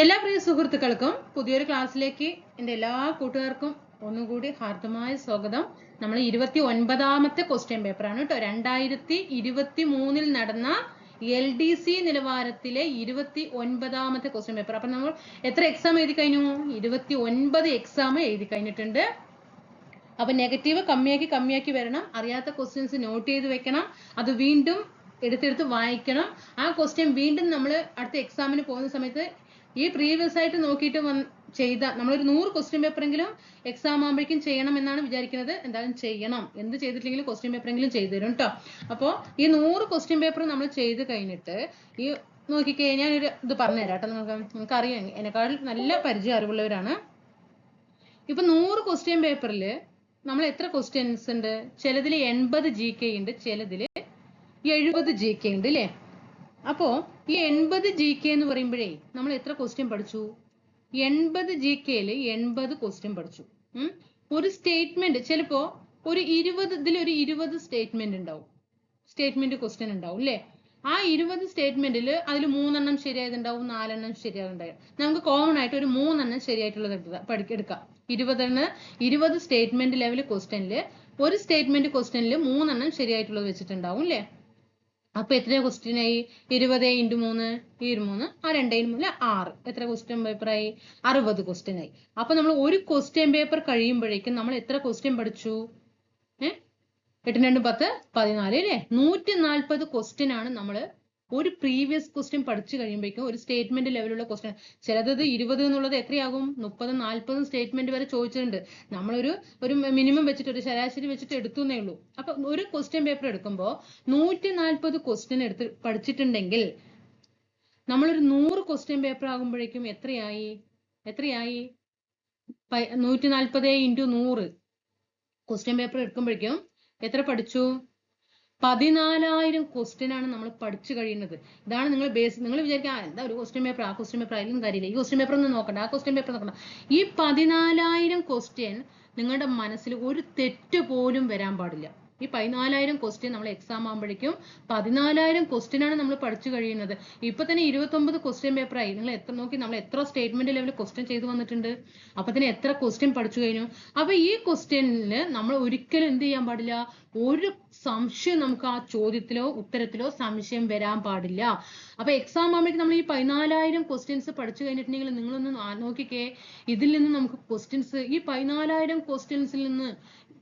എല്ലാ പ്രിയ സുഹൃത്തുക്കൾക്കും പുതിയൊരു ക്ലാസ്സിലേക്ക് എന്റെ എല്ലാ കൂട്ടുകാർക്കും ഒന്നുകൂടി ഹാർദമായ സ്വാഗതം. നമ്മൾ ഇരുപത്തി ഒൻപതാമത്തെ ക്വസ്റ്റ്യൻ പേപ്പറാണ് കേട്ടോ. രണ്ടായിരത്തി ഇരുപത്തി മൂന്നിൽ നടന്ന എൽ ഡി സി നിലവാരത്തിലെ ഇരുപത്തി ഒൻപതാമത്തെ ക്വസ്റ്റ്യൻ പേപ്പർ അപ്പൊ നമ്മൾ എത്ര എക്സാം എഴുതി കഴിഞ്ഞു? ഇരുപത്തി ഒൻപത് എക്സാം എഴുതി കഴിഞ്ഞിട്ടുണ്ട്. അപ്പൊ നെഗറ്റീവ് കമ്മിയാക്കി കമ്മിയാക്കി വരണം. അറിയാത്ത ക്വസ്റ്റ്യൻസ് നോട്ട് ചെയ്ത് വെക്കണം. അത് വീണ്ടും എടുത്തെടുത്ത് വായിക്കണം. ആ ക്വസ്റ്റ്യൻ വീണ്ടും നമ്മൾ അടുത്ത എക്സാമിന് പോകുന്ന സമയത്ത് ഈ പ്രീവിയസ് ആയിട്ട് നോക്കിയിട്ട് ചെയ്ത നമ്മളൊരു നൂറ് ക്വസ്റ്റ്യൻ പേപ്പറെങ്കിലും എക്സാം ആകുമ്പോഴേക്കും ചെയ്യണം എന്നാണ് വിചാരിക്കുന്നത്. എന്തായാലും ചെയ്യണം. എന്ത് ചെയ്തിട്ടില്ലെങ്കിലും ക്വസ്റ്റ്യൻ പേപ്പറെങ്കിലും ചെയ്തു തരും കേട്ടോ അപ്പോൾ ഈ നൂറ് ക്വസ്റ്റ്യൻ പേപ്പർ നമ്മൾ ചെയ്ത് കഴിഞ്ഞിട്ട് ഈ നോക്കിക്കേ ഞാനൊരു ഇത് പറഞ്ഞുതരാം കേട്ടോ നിങ്ങൾക്ക് നിങ്ങൾക്ക് അറിയാം എന്നെക്കാൾ നല്ല പരിചയം അറിവുള്ളവരാണ്. ഇപ്പൊ നൂറ് ക്വസ്റ്റ്യൻ പേപ്പറിൽ നമ്മൾ എത്ര ക്വസ്റ്റ്യൻസ് ഉണ്ട്? ചിലതിൽ എൺപത് ജി കെ ഉണ്ട് ചിലതിൽ എഴുപത് ജി കെ ഉണ്ട് അല്ലേ അപ്പോ ഈ എൺപത് ജി കെ എന്ന് പറയുമ്പോഴേ നമ്മൾ എത്ര ക്വസ്റ്റ്യൻ പഠിച്ചു? എൺപത് ജി കെയിൽ എൺപത് ക്വസ്റ്റ്യൻ പഠിച്ചു. ഒരു സ്റ്റേറ്റ്മെന്റ് ചിലപ്പോ ഒരു ഇരുപത് ഇതിൽ ഒരു ഇരുപത് സ്റ്റേറ്റ്മെന്റ് ഉണ്ടാവും. സ്റ്റേറ്റ്മെന്റ് ക്വസ്റ്റ്യൻ ഉണ്ടാവും അല്ലേ ആ ഇരുപത് സ്റ്റേറ്റ്മെന്റിൽ അതിൽ മൂന്നെണ്ണം ശരിയായതുണ്ടാവും നാലെണ്ണം ശരിയായതുണ്ടാവും. നമുക്ക് കോമൺ ആയിട്ട് ഒരു മൂന്നെണ്ണം ശരിയായിട്ടുള്ളത് എടുക്കുക പഠിക്ക- എടുക്കാം. ഇരുപതെണ്ണം ഇരുപത് സ്റ്റേറ്റ്മെന്റ് ലെവൽ ക്വസ്റ്റ്യനിൽ ഒരു സ്റ്റേറ്റ്മെന്റ് ക്വസ്റ്റ്യനിൽ മൂന്നെണ്ണം ശരിയായിട്ടുള്ളത് വെച്ചിട്ടുണ്ടാവും അല്ലേ അപ്പൊ എത്ര ക്വസ്റ്റ്യൻ ആയി? ഇരുപത് ഇന്റു മൂന്ന് ഈ മൂന്ന് ആ രണ്ടേ മൂന്ന് ആറ്. എത്ര ക്വസ്റ്റ്യൻ പേപ്പർ ആയി? അറുപത് ക്വസ്റ്റ്യൻ ആയി. അപ്പൊ നമ്മൾ ഒരു ക്വസ്റ്റ്യൻ പേപ്പർ കഴിയുമ്പോഴേക്കും നമ്മൾ എത്ര ക്വസ്റ്റ്യൻ പഠിച്ചു? ഏഹ് എട്ട് രണ്ട് പത്ത് പതിനാല് അല്ലേ? നൂറ്റി നാൽപ്പത് ക്വസ്റ്റ്യൻ ആണ് നമ്മൾ ഒരു പ്രീവിയസ് ക്വസ്റ്റ്യൻ പഠിച്ചു കഴിയുമ്പോഴേക്കും ഒരു സ്റ്റേറ്റ്മെന്റ് ലെവലുള്ള ക്വസ്റ്റ്യൻ ചിലത് ഇരുപത് എന്നുള്ളത് എത്രയാകും? മുപ്പതും നാൽപ്പതും സ്റ്റേറ്റ്മെന്റ് വരെ ചോദിച്ചിട്ടുണ്ട്. നമ്മളൊരു ഒരു മിനിമം വെച്ചിട്ട് ഒരു ശരാശരി വെച്ചിട്ട് എടുത്തു എന്നേ ഉള്ളൂ. അപ്പൊ ഒരു ക്വസ്റ്റ്യൻ പേപ്പർ എടുക്കുമ്പോൾ നൂറ്റി നാൽപ്പത് ക്വസ്റ്റ്യൻ എടുത്ത് പഠിച്ചിട്ടുണ്ടെങ്കിൽ നമ്മളൊരു നൂറ് ക്വസ്റ്റ്യൻ പേപ്പർ ആകുമ്പോഴേക്കും എത്രയായി? എത്രയായി? നൂറ്റി നാൽപ്പത് ഇന്റു നൂറ്. ക്വസ്റ്റ്യൻ പേപ്പർ എടുക്കുമ്പോഴേക്കും എത്ര പഠിച്ചു? പതിനാലായിരം ക്വസ്റ്റ്യൻ ആണ് നമ്മൾ പഠിച്ചു കഴിയുന്നത്. ഇതാണ് നിങ്ങൾ ബേസ് നിങ്ങൾ വിചാരിക്കുക "ആ, എന്താ ഒരു ക്വസ്റ്റ്യൻ പേപ്പർ ആ ക്വസ്റ്റ്യൻ പേപ്പർ ആയാലും കാര്യമില്ല. ഈ ക്വസ്റ്റ്യൻ പേപ്പർ ഒന്ന് നോക്കണ്ട ആ ക്വസ്റ്റ്യൻ പേപ്പർ നോക്കണ്ട. ഈ പതിനാലായിരം ക്വസ്റ്റ്യൻ നിങ്ങളുടെ മനസ്സിൽ ഒരു തെറ്റ് പോലും വരാൻ പാടില്ല. ഈ പതിനാലായിരം ക്വസ്റ്റ്യൻ നമ്മൾ എക്സാം ആകുമ്പോഴേക്കും പതിനാലായിരം ക്വസ്റ്റ്യനാണ് നമ്മൾ പഠിച്ചു കഴിയുന്നത്. ഇപ്പൊ തന്നെ ഇരുപത്തൊമ്പത് ക്വസ്റ്റ്യൻ പേപ്പറായി നിങ്ങൾ എത്ര നോക്കി നമ്മൾ എത്ര സ്റ്റേറ്റ്മെന്റ് ലെവൽ ക്വസ്റ്റ്യൻ ചെയ്തു വന്നിട്ടുണ്ട്? അപ്പൊ തന്നെ എത്ര ക്വസ്റ്റ്യൻ പഠിച്ചു കഴിഞ്ഞു? അപ്പൊ ഈ ക്വസ്റ്റ്യനിൽ നമ്മൾ ഒരിക്കലും എന്ത് ചെയ്യാൻ പാടില്ല? ഒരു സംശയം നമുക്ക് ആ ചോദ്യത്തിലോ ഉത്തരത്തിലോ സംശയം വരാൻ പാടില്ല. അപ്പൊ എക്സാം ആകുമ്പോഴേക്കും നമ്മൾ ഈ പതിനാലായിരം ക്വസ്റ്റ്യൻസ് പഠിച്ചു കഴിഞ്ഞിട്ടുണ്ടെങ്കിൽ നിങ്ങളൊന്ന് നോക്കിക്കേ. ഇതിൽ നിന്ന് നമുക്ക് ക്വസ്റ്റ്യൻസ് ഈ പതിനാലായിരം ക്വസ്റ്റ്യൻസിൽ നിന്ന്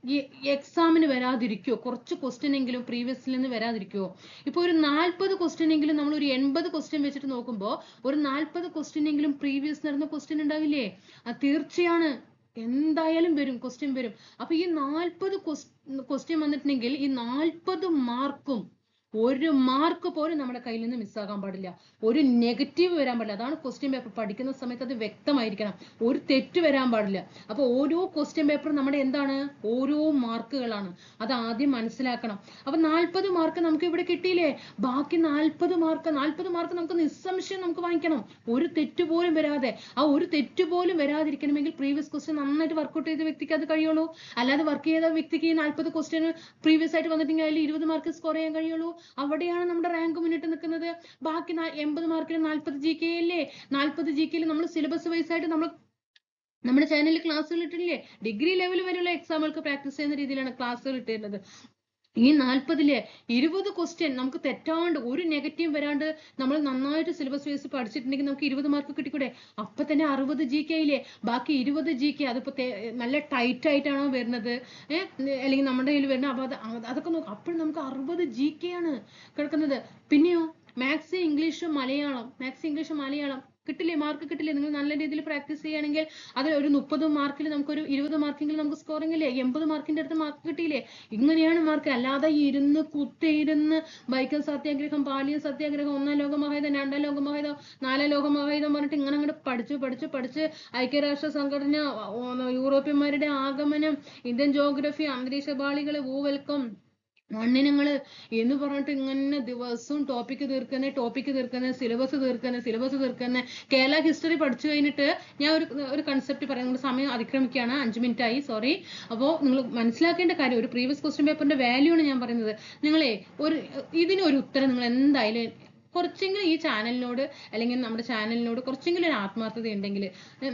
ഈ എക്സാമിന് വരാതിരിക്കുമോ കുറച്ച് ക്വസ്റ്റ്യൻ എങ്കിലും പ്രീവിയസിൽ നിന്ന് വരാതിരിക്കുമോ ഇപ്പൊ ഒരു നാൽപ്പത് ക്വസ്റ്റ്യൻ എങ്കിലും നമ്മൾ ഒരു എൺപത് ക്വസ്റ്റ്യൻ വെച്ചിട്ട് നോക്കുമ്പോൾ ഒരു നാൽപ്പത് ക്വസ്റ്റ്യൻ എങ്കിലും പ്രീവിയസ് നടന്ന ക്വസ്റ്റ്യൻ ഉണ്ടാവില്ലേ? ആ തീർച്ചയാണ്. എന്തായാലും വരും ക്വസ്റ്റ്യൻ വരും. അപ്പൊ ഈ നാൽപ്പത് ക്വസ്റ്റ്യൻ വന്നിട്ടുണ്ടെങ്കിൽ ഈ നാൽപ്പത് മാർക്കും ഒരു മാർക്ക് പോലും നമ്മുടെ കയ്യിൽ നിന്ന് മിസ്സാകാൻ പാടില്ല. ഒരു നെഗറ്റീവ് വരാൻ പാടില്ല. അതാണ് ക്വസ്റ്റ്യൻ പേപ്പർ പഠിക്കുന്ന സമയത്ത് അത് വ്യക്തമായിരിക്കണം. ഒരു തെറ്റ് വരാൻ പാടില്ല. അപ്പൊ ഓരോ ക്വസ്റ്റ്യൻ പേപ്പറും നമ്മുടെ എന്താണ്? ഓരോ മാർക്കുകളാണ് അത് ആദ്യം മനസ്സിലാക്കണം. അപ്പൊ നാൽപ്പത് മാർക്ക് നമുക്ക് ഇവിടെ കിട്ടിയില്ലേ? ബാക്കി നാൽപ്പത് മാർക്ക് നാൽപ്പത് മാർക്ക് നമുക്ക് നിസ്സംശയം നമുക്ക് വാങ്ങിക്കണം. ഒരു തെറ്റ് പോലും വരാതെ. ആ ഒരു തെറ്റ് പോലും വരാതിരിക്കണമെങ്കിൽ പ്രീവിയസ് ക്വസ്റ്റ്യൻ നന്നായിട്ട് വർക്ക്ഔട്ട് ചെയ്ത വ്യക്തിക്ക് അത് കഴിയുള്ളൂ. അല്ലാതെ വർക്ക് ചെയ്ത വ്യക്തിക്ക് ഈ നാൽപ്പത് ക്വസ്റ്റ്യൻ പ്രീവിയസ് ആയിട്ട് വന്നിട്ടുണ്ടെങ്കിൽ അതിൽ ഇരുപത് മാർക്ക് സ്കോർ ചെയ്യാൻ കഴിയുള്ളൂ. അവിടെയാണ് നമ്മുടെ റാങ്ക് മുന്നിട്ട് നിൽക്കുന്നത്. ബാക്കി എൺപത് മാർക്കിന് നാൽപ്പത് ജി കെ അല്ലേ? നാൽപ്പത് ജി കെയിൽ നമ്മൾ സിലബസ് വൈസ് ആയിട്ട് നമ്മൾ നമ്മുടെ ചാനലിൽ ക്ലാസ്സുകൾ ഇട്ടിട്ടില്ലേ? ഡിഗ്രി ലെവൽ വരെയുള്ള എക്സാമുകൾക്ക് പ്രാക്ടീസ് ചെയ്യുന്ന രീതിയിലാണ് ക്ലാസ്സുകൾ ഇട്ടിരുന്നത്. ഈ നാൽപ്പതിൽ ഇരുപത് ക്വസ്റ്റ്യൻ നമുക്ക് തെറ്റാണ്ട് ഒരു നെഗറ്റീവ് വരാണ്ട് നമ്മൾ നന്നായിട്ട് സിലബസ് വേസ് പഠിച്ചിട്ടുണ്ടെങ്കിൽ നമുക്ക് ഇരുപത് മാർക്ക് കിട്ടിക്കൂടെ? അപ്പൊ തന്നെ അറുപത് ജി കെയിലെ ബാക്കി ഇരുപത് ജി കെ അതിപ്പോ നല്ല ടൈറ്റ് ആയിട്ടാണോ വരുന്നത്? ഏഹ് അല്ലെങ്കിൽ നമ്മുടെ കയ്യിൽ വരുന്ന അപ്പൊ അത് അത് അതൊക്കെ നോക്കും. അപ്പോഴും നമുക്ക് അറുപത് ജി കെ ആണ് കിടക്കുന്നത്. പിന്നെയോ maths English Malayalam. Maths English Malayalam. കിട്ടില്ലേ? മാർക്ക് കിട്ടില്ലേ? നിങ്ങൾ നല്ല രീതിയിൽ പ്രാക്ടീസ് ചെയ്യുകയാണെങ്കിൽ അത് ഒരു മുപ്പത് മാർക്കിൽ നമുക്കൊരു ഇരുപത് മാർക്കെങ്കിലും നമുക്ക് സ്കോറിംഗ് ഇല്ലേ? എൺപത് മാർക്കിന്റെ അടുത്ത് മാർക്ക് കിട്ടിയില്ലേ? ഇങ്ങനെയാണ് മാർക്ക് അല്ലാതെ ഇരുന്ന് കുത്തിയിരുന്ന് വൈക്കം സത്യാഗ്രഹം പാലിയൻ സത്യാഗ്രഹം ഒന്നാം ലോകമഹായുധം രണ്ടാം ലോകമഹായുധം നാലാം ലോകമഹായുധം പറഞ്ഞിട്ട് ഇങ്ങനെ അങ്ങോട്ട് പഠിച്ചു പഠിച്ചു പഠിച്ച് ഐക്യരാഷ്ട്ര സംഘടന യൂറോപ്യന്മാരുടെ ആഗമനം ഇന്ത്യൻ ജോഗ്രഫി അന്തരീക്ഷ പാളികൾ ഭൂവൽക്കം മണ്ണിനങ്ങൾ എന്ന് പറഞ്ഞിട്ട് ഇങ്ങനെ ദിവസവും ടോപ്പിക്ക് തീർക്കുന്നേ ടോപ്പിക്ക് തീർക്കുന്നേ സിലബസ് തീർക്കുന്നേ സിലബസ് തീർക്കുന്നേ. കേരള ഹിസ്റ്ററി പഠിച്ചു കഴിഞ്ഞിട്ട് ഞാൻ ഒരു ഒരു കൺസെപ്റ്റ് പറയാം. നമ്മുടെ സമയം അതിക്രമിക്കുകയാണ്. അഞ്ച് മിനിറ്റ് ആയി. സോറി അപ്പോൾ നിങ്ങൾ മനസ്സിലാക്കേണ്ട കാര്യം ഒരു പ്രീവിയസ് ക്വസ്റ്റ്യൻ പേപ്പറിന്റെ വാല്യൂ ആണ് ഞാൻ പറയുന്നത്. നിങ്ങളെ ഒരു ഇതിനൊരു ഉത്തരം നിങ്ങൾ എന്തായാലും കുറച്ചെങ്കിലും ഈ ചാനലിനോട് അല്ലെങ്കിൽ നമ്മുടെ ചാനലിനോട് കുറച്ചെങ്കിലും ഒരു ആത്മാർത്ഥത ഉണ്ടെങ്കിൽ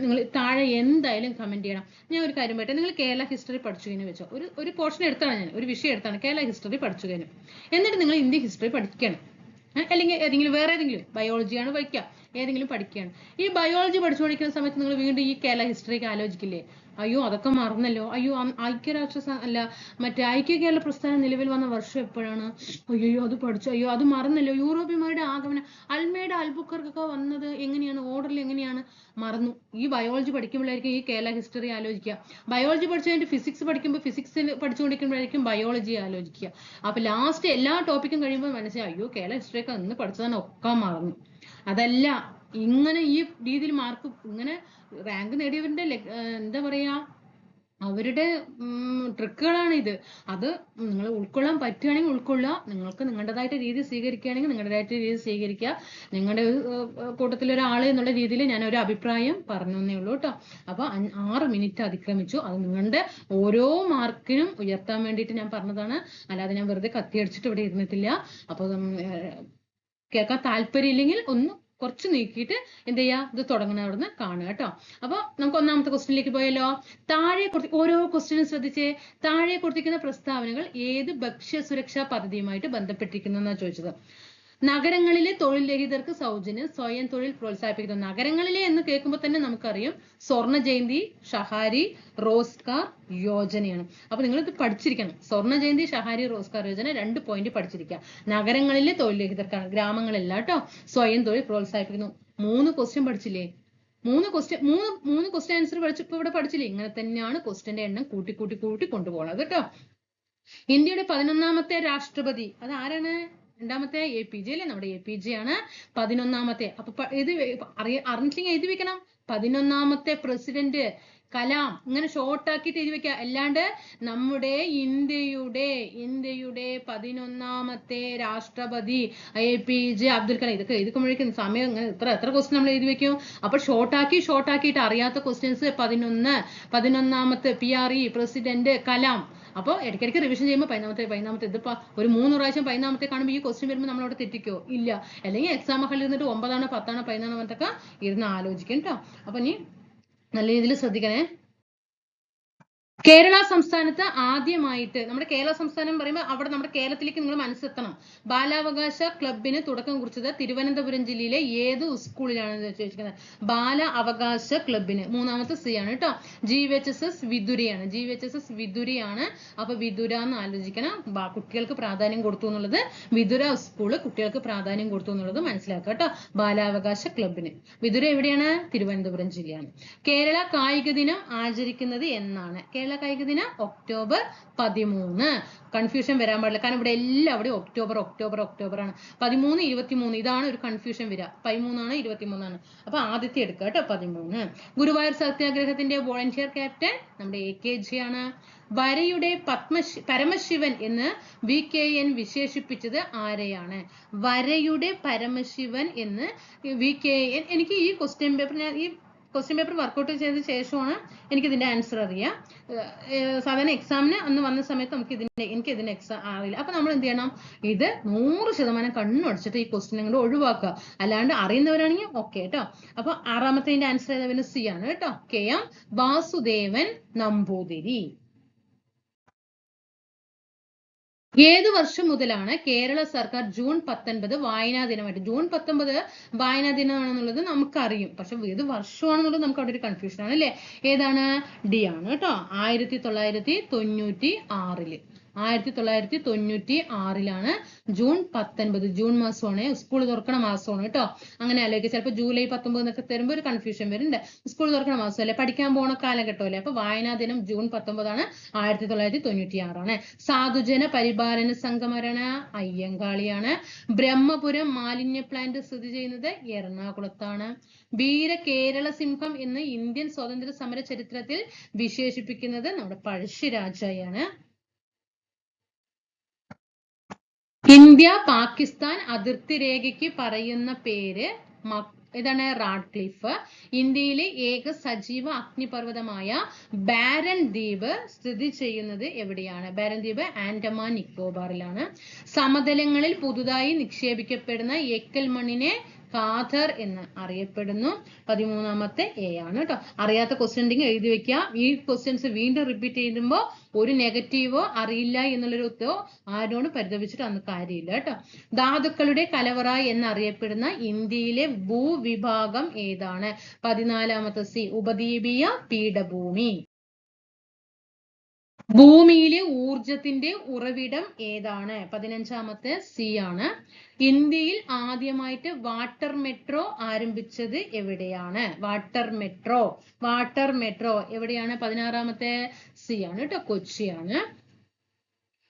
നിങ്ങൾ താഴെ എന്തായാലും കമന്റ് ചെയ്യണം. ഞാൻ ഒരു കാര്യം പറയട്ടെ നിങ്ങൾ കേരള ഹിസ്റ്ററി പഠിച്ചു കഴിഞ്ഞു വെച്ചോ. ഒരു ഒരു പോർഷൻ എടുത്താണ് ഞാൻ ഒരു വിഷയം എടുത്താണ് കേരള ഹിസ്റ്ററി പഠിച്ചു കഴിഞ്ഞു എന്നിട്ട് നിങ്ങൾ ഇന്ത്യൻ ഹിസ്റ്ററി പഠിക്കണം. അല്ലെങ്കിൽ ഏതെങ്കിലും വേറെ ഏതെങ്കിലും ബയോളജിയാണ് പഠിക്കുക ഏതെങ്കിലും പഠിക്കുകയാണ്. ഈ ബയോളജി പഠിച്ചു പഠിക്കുന്ന സമയത്ത് നിങ്ങൾ വീണ്ടും ഈ കേരള ഹിസ്റ്ററിക്ക് ആലോചിക്കില്ലേ? അയ്യോ അതൊക്കെ മറന്നല്ലോ. അയ്യോ ഐക്യരാഷ്ട്ര അല്ല മറ്റേ ഐക്യ കേരള പ്രസ്ഥാനം നിലവിൽ വന്ന വർഷം എപ്പോഴാണ്? അയ്യോ അത് പഠിച്ചു. അയ്യോ അത് മറന്നല്ലോ. യൂറോപ്യന്മാരുടെ ആഗമനം. അൽമയുടെ അൽബുക്കർക്കൊക്കെ വന്നത് എങ്ങനെയാണ്? ഓർഡറിൽ എങ്ങനെയാണ്? മറന്നു. ഈ ബയോളജി പഠിക്കുമ്പോഴായിരിക്കും ഈ കേരള ഹിസ്റ്ററി ആലോചിക്കുക. ബയോളജി പഠിച്ചു ഫിസിക്സ് പഠിക്കുമ്പോൾ ഫിസിക്സ് പഠിച്ചുകൊണ്ടിരിക്കുമ്പോഴായിരിക്കും ബയോളജി ആലോചിക്കുക. അപ്പൊ ലാസ്റ്റ് എല്ലാ ടോപ്പിക്കും കഴിയുമ്പോൾ മനസ്സിലായി അയ്യോ കേരള ഹിസ്റ്ററി ഒക്കെ അന്ന് പഠിച്ചതാണ് ഒക്കെ മറന്നു. അതല്ല ഇങ്ങനെ ഈ രീതിയിൽ മാർക്ക് ഇങ്ങനെ റാങ്ക് നേടിയവരുടെ എന്താ പറയാ അവരുടെ ട്രിക്കുകളാണ് ഇത്. അത് നിങ്ങൾ ഉൾക്കൊള്ളാൻ പറ്റുകയാണെങ്കിൽ ഉൾക്കൊള്ളുക. നിങ്ങൾക്ക് നിങ്ങളുടേതായിട്ട് രീതി സ്വീകരിക്കുകയാണെങ്കിൽ നിങ്ങളുടേതായിട്ട് രീതി സ്വീകരിക്കുക. നിങ്ങളുടെ കൂട്ടത്തിൽ ഒരാൾ എന്നുള്ള രീതിയിൽ ഞാൻ ഒരു അഭിപ്രായം പറഞ്ഞു എന്നേ ഉള്ളൂ കേട്ടോ. അപ്പൊ ആറ് മിനിറ്റ് അതിക്രമിച്ചു. അത് നിങ്ങളുടെ ഓരോ മാർക്കിനും ഉയർത്താൻ വേണ്ടിയിട്ട് ഞാൻ പറഞ്ഞതാണ്. അല്ലാതെ ഞാൻ വെറുതെ കത്തിയടിച്ചിട്ട് ഇവിടെ ഇരുന്നിട്ടില്ല. അപ്പൊ കേൾക്കാൻ താല്പര്യം ഇല്ലെങ്കിൽ ഒന്ന് കുറച്ച് നീക്കിയിട്ട് എന്ത് ചെയ്യുക ഇത് തുടങ്ങുന്ന അവിടുന്ന് കാണുക കേട്ടോ. അപ്പൊ നമുക്ക് ഒന്നാമത്തെ ക്വസ്റ്റ്യനിലേക്ക് പോയല്ലോ താഴെ കൊടുത്തി ഓരോ ക്വസ്റ്റ്യനും ശ്രദ്ധിച്ചേ. താഴെ കൊടുത്തിരിക്കുന്ന പ്രസ്താവനകൾ ഏത് ഭക്ഷ്യ സുരക്ഷാ പദ്ധതിയുമായിട്ട് ബന്ധപ്പെട്ടിരിക്കുന്നു എന്നാണ് ചോദിച്ചത്. നഗരങ്ങളിലെ തൊഴിൽ രഹിതർക്ക് സൗജന്യം സ്വയം തൊഴിൽ പ്രോത്സാഹിപ്പിക്കുന്നു. നഗരങ്ങളിലെ എന്ന് കേൾക്കുമ്പോൾ തന്നെ നമുക്കറിയാം സ്വർണ ജയന്തി ഷഹാരി റോസ്കാർ യോജനയാണ്. അപ്പൊ നിങ്ങൾ ഇത് പഠിച്ചിരിക്കണം. സ്വർണ ജയന്തി ഷഹാരി റോസ്കാർ യോജന രണ്ട് പോയിന്റ് പഠിച്ചിരിക്കുക. നഗരങ്ങളിലെ തൊഴിൽ രഹിതർക്കാണ് ഗ്രാമങ്ങളല്ല കേട്ടോ സ്വയം തൊഴിൽ പ്രോത്സാഹിപ്പിക്കുന്നു. മൂന്ന് ക്വസ്റ്റ്യൻ പഠിച്ചില്ലേ? മൂന്ന് ക്വസ്റ്റ്യൻ മൂന്ന് മൂന്ന് ക്വസ്റ്റ്യൻ ആൻസർ പഠിച്ചപ്പോ ഇവിടെ പഠിച്ചില്ലേ? ഇങ്ങനെ തന്നെയാണ് ക്വസ്റ്റ്യന്റെ എണ്ണം കൂട്ടി കൂട്ടി കൂട്ടി കൊണ്ടുപോകുന്നത് കേട്ടോ ഇന്ത്യയുടെ പതിനൊന്നാമത്തെ രാഷ്ട്രപതി അത് ആരാണ്? രണ്ടാമത്തെ എ പി ജെ അല്ലേ? നമ്മുടെ എ പി ജെ ആണ്. പതിനൊന്നാമത്തെ അപ്പൊ ഇത് അറിയ അറിഞ്ഞിട്ടില്ലെങ്കിൽ എഴുതി വെക്കണം. പതിനൊന്നാമത്തെ പ്രസിഡന്റ് കലാം. ഇങ്ങനെ ഷോർട്ട് ആക്കിയിട്ട് എഴുതി വെക്കുക അല്ലാണ്ട് നമ്മുടെ ഇന്ത്യയുടെ ഇന്ത്യയുടെ പതിനൊന്നാമത്തെ രാഷ്ട്രപതി A P J Abdul Kalam. ഇതൊക്കെ എഴുതിക്കുമ്പോഴേക്കും സമയം ഇങ്ങനെ ഇത്ര എത്ര ക്വസ്റ്റ്യൻ നമ്മൾ എഴുതി വെക്കും. അപ്പൊ ഷോർട്ട് ആക്കി ഷോർട്ട് ആക്കിയിട്ട് അറിയാത്ത ക്വസ്റ്റ്യൻസ് പതിനൊന്ന് പതിനൊന്നാമത്തെ P R E president Kalam. അപ്പോൾ ഇടയ്ക്കിടയ്ക്ക് റിവിഷൻ ചെയ്യുമ്പോൾ പതിനാമത്തെ പതിനാമത്തെ ഇതിപ്പോൾ ഒരു മൂന്ന് പ്രാവശ്യം പതിനാമത്തെ കാണുമ്പോൾ ഈ ക്വസ്റ്റ്യൻ വരുമ്പോൾ നമ്മളവിടെ തെറ്റിക്കോ? ഇല്ല. അല്ലെങ്കിൽ എക്സാം ഹാളിൽ ഇരുന്നിട്ട് ഒമ്പതാണോ പത്താണോ പതിനൊന്നാമത്തൊക്കെ ഇരുന്ന് ആലോചിക്കും കേട്ടോ അപ്പോൾ നീ നല്ല രീതിയിൽ ശ്രദ്ധിക്കണേ. കേരള സംസ്ഥാനത്ത് ആദ്യമായിട്ട് നമ്മുടെ കേരള സംസ്ഥാനം പറയുമ്പോൾ അവിടെ നമ്മുടെ കേരളത്തിലേക്ക് നിങ്ങൾ മനസ്സെത്തണം. ബാലാവകാശ ക്ലബിന് തുടക്കം കുറിച്ചത് തിരുവനന്തപുരം ജില്ലയിലെ ഏത് സ്കൂളിലാണ് ചോദിച്ചിരിക്കുന്നത്? ബാല അവകാശ ക്ലബിന് മൂന്നാമത്തെ സി ആണ് കേട്ടോ. ജി എച്ച് എസ് എസ് വിദുരയാണ് ജി എച്ച് എസ് എസ് വിദുരയാണ് അപ്പൊ വിദുര എന്ന് ആലോചിക്കണം. കുട്ടികൾക്ക് പ്രാധാന്യം കൊടുത്തു എന്നുള്ളത് വിദുര സ്കൂൾ കുട്ടികൾക്ക് പ്രാധാന്യം കൊടുത്തു എന്നുള്ളത് മനസ്സിലാക്കുക കേട്ടോ. ബാലാവകാശ ക്ലബിന് വിദുര എവിടെയാണ്? തിരുവനന്തപുരം ജില്ലയാണ്. കേരള കായിക ദിനം ആചരിക്കുന്നത് എന്നാണ്. കേരള കായിക ദിനം ഒക്ടോബർ പതിമൂന്ന്. കൺഫ്യൂഷൻ വരാൻ പാടില്ല. കാരണം ഇവിടെ എല്ലാവിടെയും ഒക്ടോബർ ഒക്ടോബർ ഒക്ടോബർ ആണ്. പതിമൂന്ന് ഇരുപത്തിമൂന്ന് ഇതാണ് ഒരു കൺഫ്യൂഷൻ വരിക. പതിമൂന്നാണ് ഇരുപത്തിമൂന്നാണ്. അപ്പൊ ആദ്യത്തെ എടുക്കുക കേട്ടോ പതിമൂന്ന്. ഗുരുവായൂർ സത്യാഗ്രഹത്തിന്റെ വോളണ്ടിയർ ക്യാപ്റ്റൻ നമ്മുടെ എ കെ ജി ആണ്. വരയുടെ പത്മശി പരമശിവൻ എന്ന് വി കെ എൻ വിശേഷിപ്പിച്ചത് ആരെയാണ്? വരയുടെ പരമശിവൻ എന്ന് വി കെ എൻ എനിക്ക് ഈ ക്വസ്റ്റ്യൻ പേപ്പർ ഞാൻ ഈ ക്വസ്റ്റ്യൻ പേപ്പർ വർക്കൗട്ട് ചെയ്ത ശേഷമാണ് എനിക്ക് ഇതിന്റെ ആൻസർ അറിയാം സാധാരണ എക്സാമിന് അന്ന് വന്ന സമയത്ത് നമുക്ക് ഇതിന്റെ എനിക്ക് ഇതിന്റെ എക്സാം അറിയില്ല. അപ്പൊ നമ്മൾ എന്ത് ചെയ്യണം? ഇത് നൂറ് ശതമാനം കണ്ണടച്ചിട്ട് ഈ ക്വസ്റ്റ്യൻ അങ്ങോട്ട് ഒഴിവാക്കുക. അല്ലാണ്ട് അറിയുന്നവരാണെങ്കിൽ ഓക്കെ കേട്ടോ അപ്പൊ ആറാമത്തെ ആൻസർ ഏതാ? സി ആണ് കേട്ടോ. K M Vasudevan Namboothiri. ഏത് വർഷം മുതലാണ് കേരള സർക്കാർ ജൂൺ പത്തൊൻപത് വായനാ ദിനമായിട്ട്? ജൂൺ പത്തൊമ്പത് വായനാ ദിനമാണെന്നുള്ളത് നമുക്കറിയും. പക്ഷെ ഏത് വർഷമാണെന്നുള്ളത് നമുക്ക് അവിടെ ഒരു കൺഫ്യൂഷൻ ആണ് അല്ലേ? ഏതാണ്? ഡി ആണ് കേട്ടോ. ആയിരത്തി തൊള്ളായിരത്തി തൊണ്ണൂറ്റി ആറിൽ. ആയിരത്തി തൊള്ളായിരത്തി തൊണ്ണൂറ്റി ആറിലാണ് ജൂൺ പത്തൊൻപത്. ജൂൺ മാസമാണ്. സ്കൂൾ തുറക്കണ മാസമാണ് കേട്ടോ. അങ്ങനെ അല്ലെങ്കിൽ ചിലപ്പോൾ ജൂലൈ പത്തൊമ്പത് എന്നൊക്കെ തരുമ്പോൾ ഒരു കൺഫ്യൂഷൻ വരുന്നുണ്ട്. സ്കൂൾ തുറക്കണ മാസം അല്ലെ? പഠിക്കാൻ പോണ കാലഘട്ടമല്ലേ അപ്പൊ വായനാ ദിനം ജൂൺ പത്തൊമ്പതാണ് ആയിരത്തി തൊള്ളായിരത്തി തൊണ്ണൂറ്റി ആറാണ് സാധുജന പരിപാലന സംഘമരണ അയ്യങ്കാളിയാണ്. ബ്രഹ്മപുരം മാലിന്യ പ്ലാന്റ് സ്ഥിതി ചെയ്യുന്നത് എറണാകുളത്താണ്. വീര കേരള സിംഹം എന്ന് ഇന്ത്യൻ സ്വാതന്ത്ര്യ സമര ചരിത്രത്തിൽ വിശേഷിപ്പിക്കുന്നത് നമ്മുടെ പഴശ്ശിരാജയാണ്. ഇന്ത്യ പാകിസ്ഥാൻ അതിർത്തി രേഖയ്ക്ക് പറയുന്ന പേര് ഇതാണ് റാഡ്ക്ലിഫ്. ഇന്ത്യയിലെ ഏക സജീവ അഗ്നിപർവതമായ ബാരൻ ദ്വീപ് സ്ഥിതി ചെയ്യുന്നത് എവിടെയാണ്? ബാരൻ ദ്വീപ് ആൻഡമാൻ നിക്കോബാറിലാണ്. സമതലങ്ങളിൽ പുതുതായി നിക്ഷേപിക്കപ്പെടുന്ന എക്കൽ മണ്ണിനെ കാഥർ എന്ന് അറിയപ്പെടുന്നു. പതിമൂന്നാമത്തെ എ ആണ് കേട്ടോ അറിയാത്ത ക്വസ്റ്റ്യൻ ഉണ്ടെങ്കിൽ എഴുതി വെക്കുക. ഈ ക്വസ്റ്റ്യൻസ് വീണ്ടും റിപ്പീറ്റ് ചെയ്യുമ്പോൾ ഒരു നെഗറ്റീവോ അറിയില്ല എന്നുള്ളൊരു ഉത്തരവോ ആരോട് പരിതപിച്ചിട്ട് അന്ന് കാര്യമില്ല കേട്ടോ ധാതുക്കളുടെ കലവറ എന്നറിയപ്പെടുന്ന ഇന്ത്യയിലെ ഭൂവിഭാഗം ഏതാണ്? പതിനാലാമത്തെ സി ഉപദ്വീപീയ പീഠഭൂമി. ഭൂമിയിലെ ഊർജത്തിന്റെ ഉറവിടം ഏതാണ്? പതിനഞ്ചാമത്തെ സി ആണ്. ഇന്ത്യയിൽ ആദ്യമായിട്ട് വാട്ടർ മെട്രോ ആരംഭിച്ചത് എവിടെയാണ്? വാട്ടർ മെട്രോ വാട്ടർ മെട്രോ എവിടെയാണ്? പതിനാറാമത്തെ സി ആണ് കേട്ടോ കൊച്ചിയാണ്.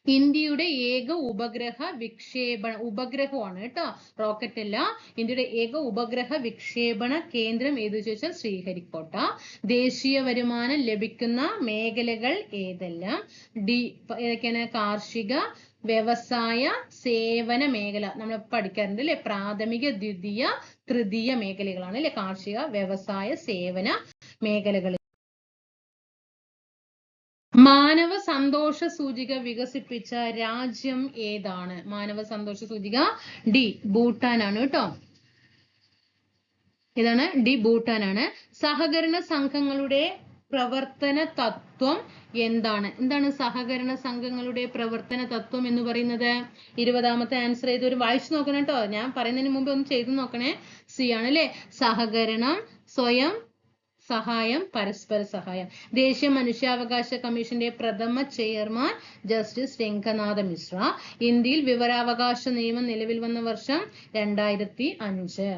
ഇന്ത്യയുടെ ഏക ഉപഗ്രഹ വിക്ഷേപണ ഉപഗ്രഹമാണ് കേട്ടോ റോക്കറ്റ് അല്ല. ഇന്ത്യയുടെ ഏക ഉപഗ്രഹ വിക്ഷേപണ കേന്ദ്രം ഏത് ചോദിച്ചാൽ ശ്രീഹരിക്കോട്ട. ദേശീയ വരുമാനം ലഭിക്കുന്ന മേഖലകൾ ഏതെല്ലാം? ഡി ഏതൊക്കെയാണ്? കാർഷിക വ്യവസായ സേവന മേഖല. നമ്മൾ പഠിക്കാറുണ്ട് അല്ലെ? പ്രാഥമിക ദ്വിതീയ തൃതീയ മേഖലകളാണ് അല്ലെ? കാർഷിക വ്യവസായ സേവന മേഖലകൾ. മാനവ സന്തോഷ സൂചിക വികസിപ്പിച്ച രാജ്യം ഏതാണ്? മാനവ സന്തോഷ സൂചിക ഡി ഭൂട്ടാനാണ് കേട്ടോ. ഇതാണ് ഡി ഭൂട്ടാനാണ്. സഹകരണ സംഘങ്ങളുടെ പ്രവർത്തന തത്വം എന്താണ്? എന്താണ് സഹകരണ സംഘങ്ങളുടെ പ്രവർത്തന തത്വം എന്ന് പറയുന്നത്? ഇരുപതാമത്തെ ആൻസർ ചെയ്ത് ഒരു വായിച്ചു നോക്കണം കേട്ടോ. ഞാൻ പറയുന്നതിന് മുമ്പ് ഒന്ന് ചെയ്തു നോക്കണേ. സി ആണ് അല്ലെ? സഹകരണം സ്വയം സഹായം പരസ്പര സഹായം. ദേശീയ മനുഷ്യാവകാശ കമ്മീഷന്റെ പ്രഥമ ചെയർമാൻ ജസ്റ്റിസ് രംഗനാഥ മിശ്ര ഇന്ത്യയിൽ വിവരാവകാശ നിയമം നിലവിൽ വന്ന വർഷം രണ്ടായിരത്തി അഞ്ച്.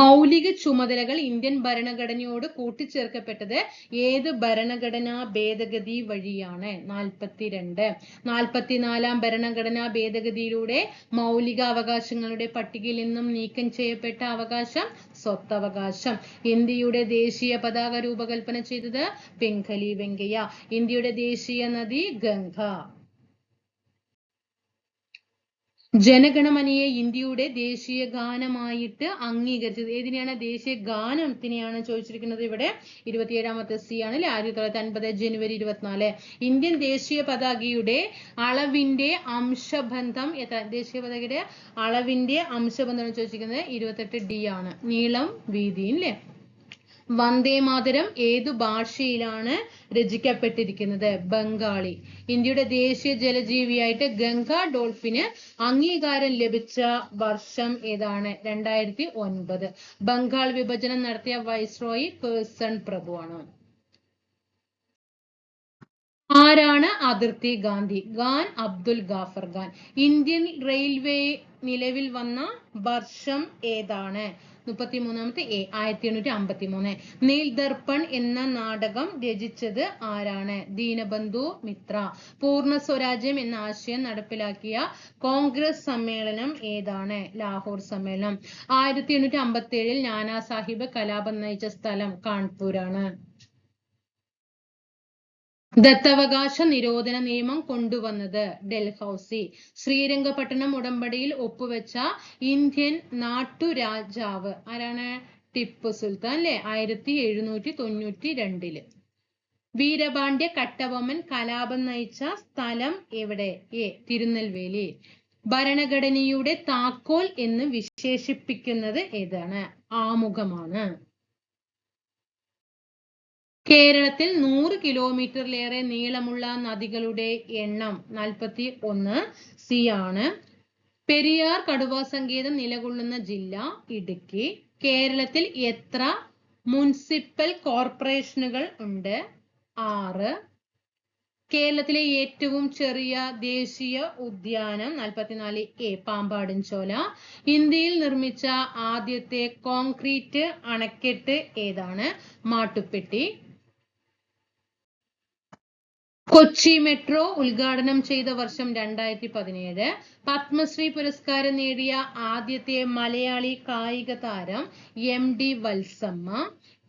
മൗലിക ചുമതലകൾ ഇന്ത്യൻ ഭരണഘടനയോട് കൂട്ടിച്ചേർക്കപ്പെട്ടത് ഏത് ഭരണഘടനാ ഭേദഗതി വഴിയാണ്? നാൽപ്പത്തിരണ്ട്. നാൽപ്പത്തിനാലാം ഭരണഘടനാ ഭേദഗതിയിലൂടെ മൗലിക അവകാശങ്ങളുടെ പട്ടികയിൽ നിന്നും നീക്കം ചെയ്യപ്പെട്ട അവകാശം സ്വത്തവകാശം. ഇന്ത്യയുടെ ദേശീയ പതാക രൂപകൽപ്പന ചെയ്തത് പിംഖലി വെങ്കയ്യ. ഇന്ത്യയുടെ ദേശീയ നദി ഗംഗ. ജനഗണമനയെ ഇന്ത്യയുടെ ദേശീയ ഗാനമായിട്ട് അംഗീകരിച്ചത്. ഏതിനെയാണ്? ദേശീയ ഗാനത്തിനെയാണ് ചോദിച്ചിരിക്കുന്നത് ഇവിടെ. ഇരുപത്തിയേഴാമത്തെ സി ആണ് അല്ലെ ആയിരത്തി തൊള്ളായിരത്തി അൻപത് ജനുവരി ഇരുപത്തിനാല്. ഇന്ത്യൻ ദേശീയ പതാകയുടെ അളവിന്റെ അംശബന്ധം എത്ര? ദേശീയ പതാകയുടെ അളവിന്റെ അംശബന്ധം ചോദിച്ചിരിക്കുന്നത്. ഇരുപത്തെട്ട് ഡി ആണ്. നീളം വീതി അല്ലേ? വന്ദേ മാതരം ഏതു ഭാഷയിലാണ് രചിക്കപ്പെട്ടിരിക്കുന്നത്? ബംഗാളി. ഇന്ത്യയുടെ ദേശീയ ജലജീവിയായിട്ട് ഗംഗ ഡോൾഫിന് അംഗീകാരം ലഭിച്ച വർഷം ഏതാണ്? രണ്ടായിരത്തി ഒൻപത് ബംഗാൾ വിഭജനം നടത്തിയ വൈസ്രോയി പേഴ്സൺ പ്രഭുവാണ്. ആരാണ് അതിർത്തി ഗാന്ധി? ഖാൻ അബ്ദുൽ ഗാഫർ ഖാൻ. ഇന്ത്യൻ റെയിൽവേ നിലവിൽ വന്ന വർഷം ഏതാണ്? മുപ്പത്തിമൂന്നാമത്തെ എ ആയിരത്തി എണ്ണൂറ്റി അമ്പത്തി മൂന്ന് നീൽ ദർപ്പൺ എന്ന നാടകം രചിച്ചത് ആരാണ്? ദീനബന്ധു മിത്ര. പൂർണ സ്വരാജ്യം എന്ന ആശയം നടപ്പിലാക്കിയ കോൺഗ്രസ് സമ്മേളനം ഏതാണ്? ലാഹോർ സമ്മേളനം. ആയിരത്തി എണ്ണൂറ്റി അമ്പത്തി ഏഴിൽ നാനാ സാഹിബ് കലാപം നയിച്ച സ്ഥലം കാൺപൂരാണ്. ദത്തവകാശ നിരോധന നിയമം കൊണ്ടുവന്നത് ഡൽഹൌസി. ശ്രീരംഗപട്ടണം ഉടമ്പടിയിൽ ഒപ്പുവെച്ച ഇന്ത്യൻ നാട്ടുരാജാവ്. ആരാണ്? ടിപ്പു സുൽത്താൻ അല്ലെ? ആയിരത്തി എഴുന്നൂറ്റി തൊണ്ണൂറ്റി രണ്ടിൽ വീരപാണ്ഡ്യ കട്ടവമൻ കലാപം നയിച്ച സ്ഥലം എവിടെ? എ. തിരുനെൽവേലി. ഭരണഘടനയുടെ താക്കോൽ എന്ന് വിശേഷിപ്പിക്കുന്നത് ഏതാണ്? ആമുഖമാണ്. കേരളത്തിൽ നൂറ് കിലോമീറ്ററിലേറെ നീളമുള്ള നദികളുടെ എണ്ണം നാൽപ്പത്തി ഒന്ന് സി ആണ്. പെരിയാർ കടുവ സങ്കേതം നിലകൊള്ളുന്ന ജില്ല ഇടുക്കി. കേരളത്തിൽ എത്ര മുനിസിപ്പൽ കോർപ്പറേഷനുകൾ ഉണ്ട്? ആറ്. കേരളത്തിലെ ഏറ്റവും ചെറിയ ദേശീയ ഉദ്യാനം നാൽപ്പത്തിനാല് എ പാമ്പാടിൻചോല. ഇന്ത്യയിൽ നിർമ്മിച്ച ആദ്യത്തെ കോൺക്രീറ്റ് അണക്കെട്ട് ഏതാണ്? മാട്ടുപ്പെട്ടി. കൊച്ചി മെട്രോ ഉദ്ഘാടനം ചെയ്ത വർഷം രണ്ടായിരത്തി പതിനേഴ് പത്മശ്രീ പുരസ്കാരം നേടിയ ആദ്യത്തെ മലയാളി കായിക താരം എം ഡി വത്സമ്മ.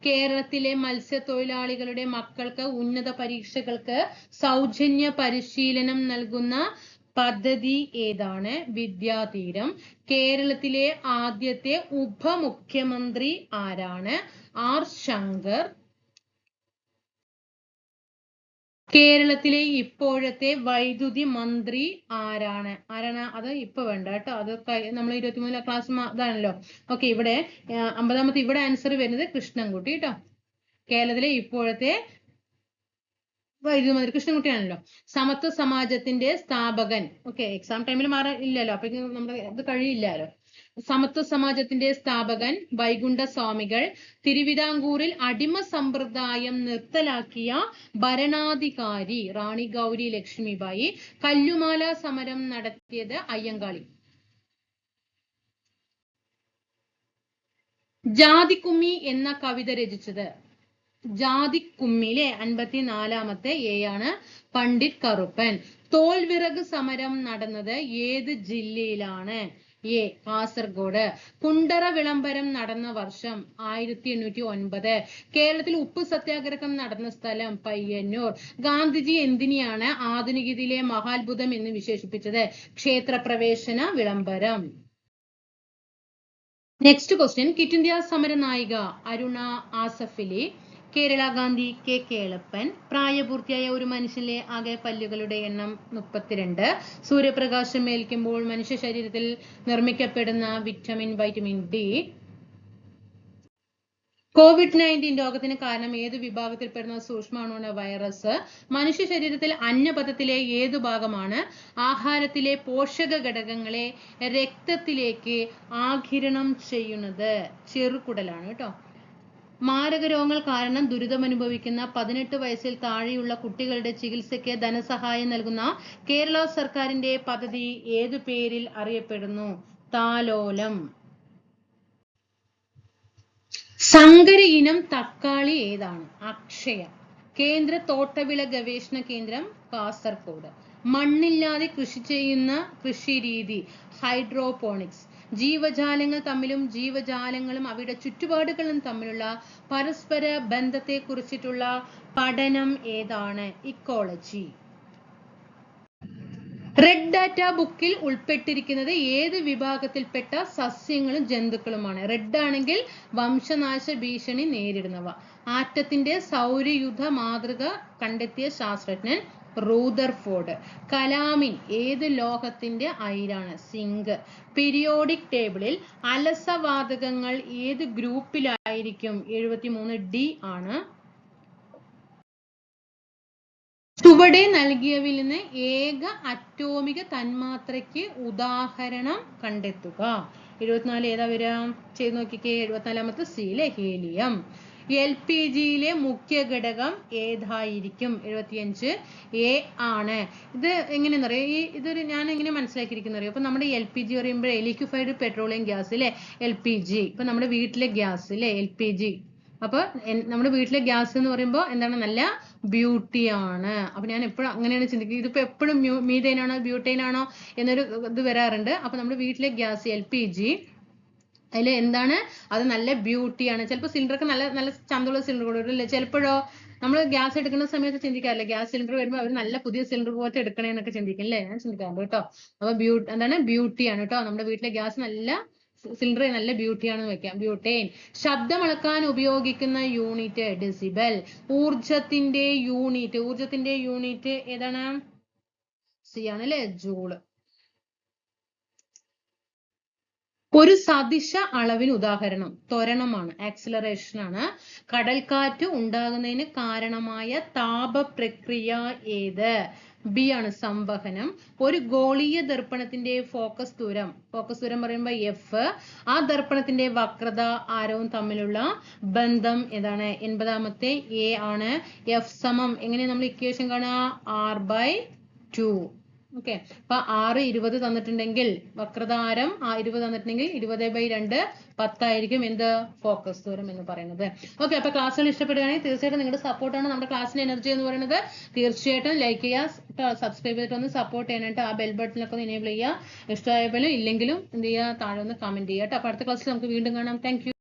കേരളത്തിലെ മത്സ്യത്തൊഴിലാളികളുടെ മക്കൾക്ക് ഉന്നത പരീക്ഷകൾക്ക് സൗജന്യ പരിശീലനം നൽകുന്ന പദ്ധതി ഏതാണ്? വിദ്യാതീരം. കേരളത്തിലെ ആദ്യത്തെ ഉപമുഖ്യമന്ത്രി ആരാണ്? ആർ ശങ്കർ. കേരളത്തിലെ ഇപ്പോഴത്തെ വൈദ്യുതി മന്ത്രി ആരാണ്? ആരാണ്? അത് ഇപ്പൊ വേണ്ട കേട്ടോ. അത് നമ്മൾ ഇരുപത്തിമൂന്നിലെ ക്ലാസ് ഇതാണല്ലോ ഓക്കെ ഇവിടെ അമ്പതാമത്തെ ഇവിടെ ആൻസർ വരുന്നത് കൃഷ്ണൻകുട്ടി കേട്ടോ കേരളത്തിലെ ഇപ്പോഴത്തെ വൈദ്യുതി മന്ത്രി കൃഷ്ണൻകുട്ടിയാണല്ലോ. സമത്വ സമാജത്തിന്റെ സ്ഥാപകൻ. ഓക്കെ എക്സാം ടൈമിൽ മാറാൻ ഇല്ലല്ലോ. അപ്പൊ നമ്മുടെ ഇത് കഴിയില്ലല്ലോ. സമത്വ സമാജത്തിന്റെ സ്ഥാപകൻ വൈകുണ്ഠ സ്വാമികൾ തിരുവിതാംകൂറിൽ അടിമ സമ്പ്രദായം നിർത്തലാക്കിയ ഭരണാധികാരി റാണി ഗൗരി ലക്ഷ്മിബായി കല്ലുമാല സമരം നടത്തിയത് അയ്യങ്കാളി. ജാതിക്കുമ്മി എന്ന കവിത രചിച്ചത് ജാതിക്കുമ്മിലെ അൻപത്തിനാലാമത്തെ എ ആണ് പണ്ഡിറ്റ് കറുപ്പൻ. തോൽവിറക് സമരം നടന്നത് ഏത് ജില്ലയിലാണ്? എ കാസർഗോഡ്. കുണ്ടറ വിളംബരം നടന്ന വർഷം ആയിരത്തി എണ്ണൂറ്റി ഒൻപത് കേരളത്തിൽ ഉപ്പ് സത്യാഗ്രഹം നടന്ന സ്ഥലം പയ്യന്നൂർ. ഗാന്ധിജി എന്തിനെയാണ് ആധുനികതയിലെ മഹാത്ഭുതം എന്ന് വിശേഷിപ്പിച്ചത്? ക്ഷേത്രപ്രവേശന വിളംബരം. നെക്സ്റ്റ് ക്വസ്റ്റ്യൻ കിറ്റ് ഇന്ത്യ സമര നായിക അരുണ ആസഫിലി കേരള ഗാന്ധി കെ കേളപ്പൻ. പ്രായപൂർത്തിയായ ഒരു മനുഷ്യനിലെ ആകെ പല്ലുകളുടെ എണ്ണം മുപ്പത്തിരണ്ട്. സൂര്യപ്രകാശം ഏൽക്കുമ്പോൾ മനുഷ്യ ശരീരത്തിൽ നിർമ്മിക്കപ്പെടുന്ന vitamin vitamin D. Covid nineteen രോഗത്തിന് കാരണം ഏത് വിഭാഗത്തിൽപ്പെടുന്ന സൂക്ഷ്മാണുണ വൈറസ്? മനുഷ്യ ശരീരത്തിൽ അന്നപഥത്തിലെ ഏതു ഭാഗമാണ്? ആഹാരത്തിലെ പോഷക ഘടകങ്ങളെ രക്തത്തിലേക്ക് ആഘിരണം ചെയ്യുന്നത്. ചെറുകുടലാണ് കേട്ടോ. മാരക രോഗങ്ങൾ കാരണം ദുരിതമനുഭവിക്കുന്ന പതിനെട്ട് വയസ്സിൽ താഴെയുള്ള കുട്ടികളുടെ ചികിത്സയ്ക്ക് ധനസഹായം നൽകുന്ന കേരള സർക്കാരിന്റെ പദ്ധതി ഏതു പേരിൽ അറിയപ്പെടുന്നു? താലോലം. സങ്കര ഇനം തക്കാളി ഏതാണ്? അക്ഷയ. കേന്ദ്ര തോട്ടവിള ഗവേഷണ കേന്ദ്രം കാസർഗോഡ് മണ്ണില്ലാതെ കൃഷി ചെയ്യുന്ന കൃഷി രീതി ഹൈഡ്രോപോണിക്സ്. ജീവജാലങ്ങൾ തമ്മിലും ജീവജാലങ്ങളും അവയുടെ ചുറ്റുപാടുകളും തമ്മിലുള്ള പരസ്പര ബന്ധത്തെ കുറിച്ചിട്ടുള്ള പഠനം ഏതാണ്? ഇക്കോളജി. റെഡ് ഡാറ്റ ബുക്കിൽ ഉൾപ്പെട്ടിരിക്കുന്നത് ഏത് വിഭാഗത്തിൽപ്പെട്ട സസ്യങ്ങളും ജന്തുക്കളുമാണ്? റെഡ് ആണെങ്കിൽ വംശനാശ ഭീഷണി നേരിടുന്നവ. ആറ്റത്തിന്റെ സൗരയുധ മാതൃക കണ്ടെത്തിയ ശാസ്ത്രജ്ഞൻ റൂദർഫോർഡ്. കലാമിൻ ഏത് ലോഹത്തിന്റെ അയിരാണ് സിങ്ക്. പീരിയോഡിക് ടേബിളിൽ അലസവാതകങ്ങൾ ഏത് ഗ്രൂപ്പിലായിരിക്കും? എഴുപത്തിമൂന്ന് ഡി ആണ്. ചുവടെ നൽകിയവിൽ നിന്ന് ഏക അറ്റോമിക തന്മാത്രയ്ക്ക് ഉദാഹരണം കണ്ടെത്തുക. എഴുപത്തിനാല് ഏതാ വരിക? ചെയ്ത് നോക്കിക്കേ. എഴുപത്തിനാലാമത്തെ സിയിലെ ഹീലിയം. എൽ പി ജിയിലെ മുഖ്യ ഘടകം ഏതായിരിക്കും? എഴുപത്തിയഞ്ച് എ ആണ്. ഇത് എങ്ങനെയെന്ന് അറിയോ? ഈ ഇതൊരു ഞാൻ എങ്ങനെ മനസ്സിലാക്കിയിരിക്കുന്ന അറിയോ? അപ്പൊ നമ്മുടെ എൽ പി ജി പറയുമ്പോൾ ലിക്വിഫൈഡ് പെട്രോളിയം ഗ്യാസ് അല്ലെ എൽ പി ജി. ഇപ്പൊ നമ്മുടെ വീട്ടിലെ ഗ്യാസ് അല്ലെ എൽ പി ജി. അപ്പൊ നമ്മുടെ വീട്ടിലെ ഗ്യാസ് എന്ന് പറയുമ്പോൾ എന്താണ്? നല്ല ബ്യൂട്ടി ആണ് അപ്പൊ ഞാൻ എപ്പോഴും അങ്ങനെയാണ് ചിന്തിക്കുന്നത്. ഇതിപ്പോ എപ്പോഴും മീതേനാണോ ബ്യൂട്ടൈനാണോ എന്നൊരു ഇത് വരാറുണ്ട്. അപ്പൊ നമ്മുടെ വീട്ടിലെ ഗ്യാസ് എൽ പി ജി അതിൽ എന്താണ്? അത് നല്ല ബ്യൂട്ടിയാണ് ചിലപ്പോൾ സിലിണ്ടറൊക്കെ നല്ല നല്ല ചന്തമുള്ള സിലിണ്ടർ കൊടുക്കും ചിലപ്പോഴോ നമ്മൾ ഗ്യാസ് എടുക്കുന്ന സമയത്ത് ചിന്തിക്കാറില്ല? ഗ്യാസ് സിലിണ്ടർ വരുമ്പോൾ അവർ നല്ല പുതിയ സിലിണ്ടർ പോലത്തെ എടുക്കണേന്നൊക്കെ ചിന്തിക്കും അല്ലേ? ഞാൻ ചിന്തിക്കാറുണ്ട് കേട്ടോ. അപ്പൊ ബ്യൂട്ടി എന്താണ്? ബ്യൂട്ടിയാണ് കേട്ടോ. നമ്മുടെ വീട്ടിലെ ഗ്യാസ് നല്ല സിലിണ്ടർ നല്ല ബ്യൂട്ടിയാണെന്ന് വെക്കാം. ബ്യൂട്ടേൻ ശബ്ദം അളക്കാൻ ഉപയോഗിക്കുന്ന യൂണിറ്റ് ഡെസിബൽ ഊർജത്തിന്റെ യൂണിറ്റ് ഊർജത്തിന്റെ യൂണിറ്റ് ഏതാണ്? സി ആണ് അല്ലേ? ജൂൾ. ഒരു സദിശ അളവിന് ഉദാഹരണം. ത്വരണമാണ് ആക്സിലറേഷൻ ആണ്. കടൽക്കാറ്റ് ഉണ്ടാകുന്നതിന് കാരണമായ താപ പ്രക്രിയ ഏത്? ബി ആണ് സംവഹനം. ഒരു ഗോളീയ ദർപ്പണത്തിന്റെ ഫോക്കസ് ദൂരം. ഫോക്കസ് ദൂരം പറയുമ്പോൾ എഫ് ആ ദർപ്പണത്തിന്റെ വക്രത ആരവും തമ്മിലുള്ള ബന്ധം ഏതാണ്? എൺപതാമത്തെ എ ആണ്. എഫ് സമം. എങ്ങനെ നമ്മൾ ഇക്വേഷൻ കാണുക? ആർ ബൈ ടു ഓക്കെ അപ്പൊ ആറ് ഇരുപത് തന്നിട്ടുണ്ടെങ്കിൽ വക്രതാരം ആ ഇരുപത് തന്നിട്ടുണ്ടെങ്കിൽ ഇരുപത് ബൈ രണ്ട് പത്തായിരിക്കും എന്ത്? ഫോക്കസ് ദൂരം എന്ന് പറയുന്നത്. ഓക്കെ അപ്പൊ ക്ലാസ്സുകൾ ഇഷ്ടപ്പെടുകയാണെങ്കിൽ തീർച്ചയായിട്ടും നിങ്ങളുടെ സപ്പോർട്ടാണ് നമ്മുടെ ക്ലാസ്സിന് എനർജി എന്ന് പറയുന്നത്. തീർച്ചയായിട്ടും ലൈക്ക് ചെയ്യുക സബ്സ്ക്രൈബ് ചെയ്തിട്ട് ഒന്ന് സപ്പോർട്ട് ചെയ്യാനായിട്ട് ആ ബെൽ ബട്ടണിലൊക്കെ ഒന്ന് എനേബിൾ ചെയ്യുക. ഇഷ്ടമായ പോലും ഇല്ലെങ്കിലും എന്ത് ചെയ്യുക? താഴെ ഒന്ന് കമന്റ് ചെയ്യുക കേട്ടോ അപ്പൊ അടുത്ത ക്ലാസ്സിൽ നമുക്ക് വീണ്ടും കാണാം. താങ്ക്